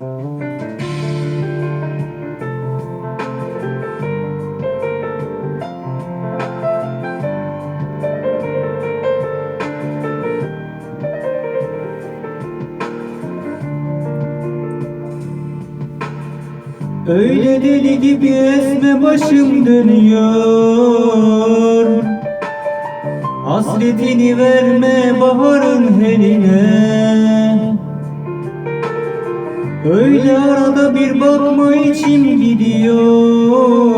Öyle deli gibi esme başım dönüyor. Hasretini verme baharın eline Öyle arada bir bakma içim gidiyor.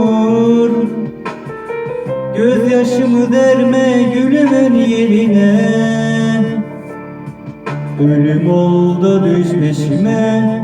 Gözyaşımı derme gülümün yerine. Ölüm oldu düş peşime.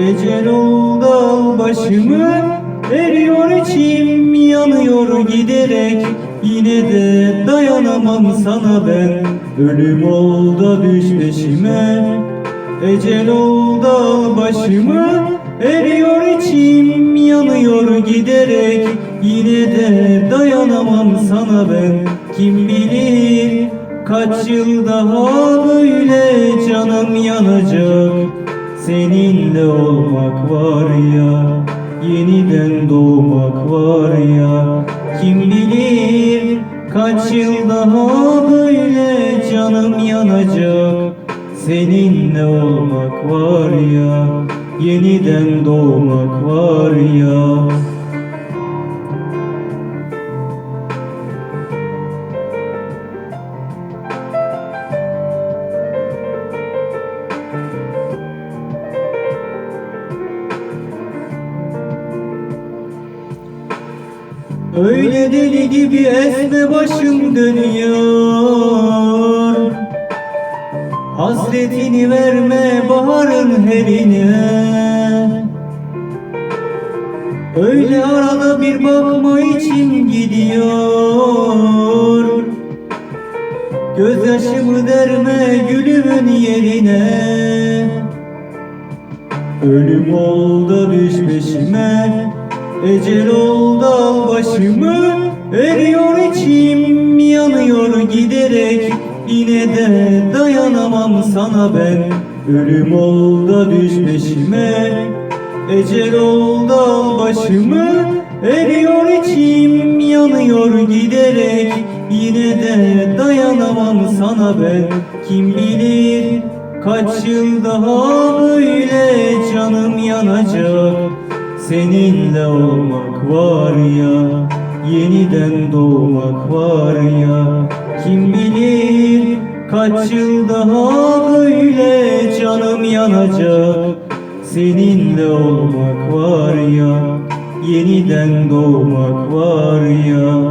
Ecel oldu al başımı. Eriyor içim yanıyor giderek. Yine de dayanamam sana ben. Ölüm oldu düş peşime Ecel oldu al başımı Eriyor içim yanıyor giderek. Yine de dayanamam sana ben Kim bilir kaç yıl daha böyle canım yanacak. Seninle olmak var ya Yeniden doğmak var ya. Kim bilir kaç yıl daha böyle canım yanacak Seninle olmak var ya Yeniden doğmak var ya. Öyle deli gibi esme başım dönüyor Hasretini verme baharın herine Öyle arada bir bakma içim gidiyor. Gözyaşımı derme gülümün yerine. Ölüm oldu düş peşime Ecel oldu başımı. Eriyor içim yanıyor giderek Yine de dayanamam sana ben. Ölüm oldu düş peşime. Ecel oldu al başımı. Eriyor içim yanıyor giderek. Yine de dayanamam sana ben. Kim bilir kaç yıl daha böyle canım yanacak. Seninle olmak var ya Yeniden doğmak var ya. Kim bilir kaç yıl daha böyle canım yanacak? Seninle olmak var ya Yeniden doğmak var ya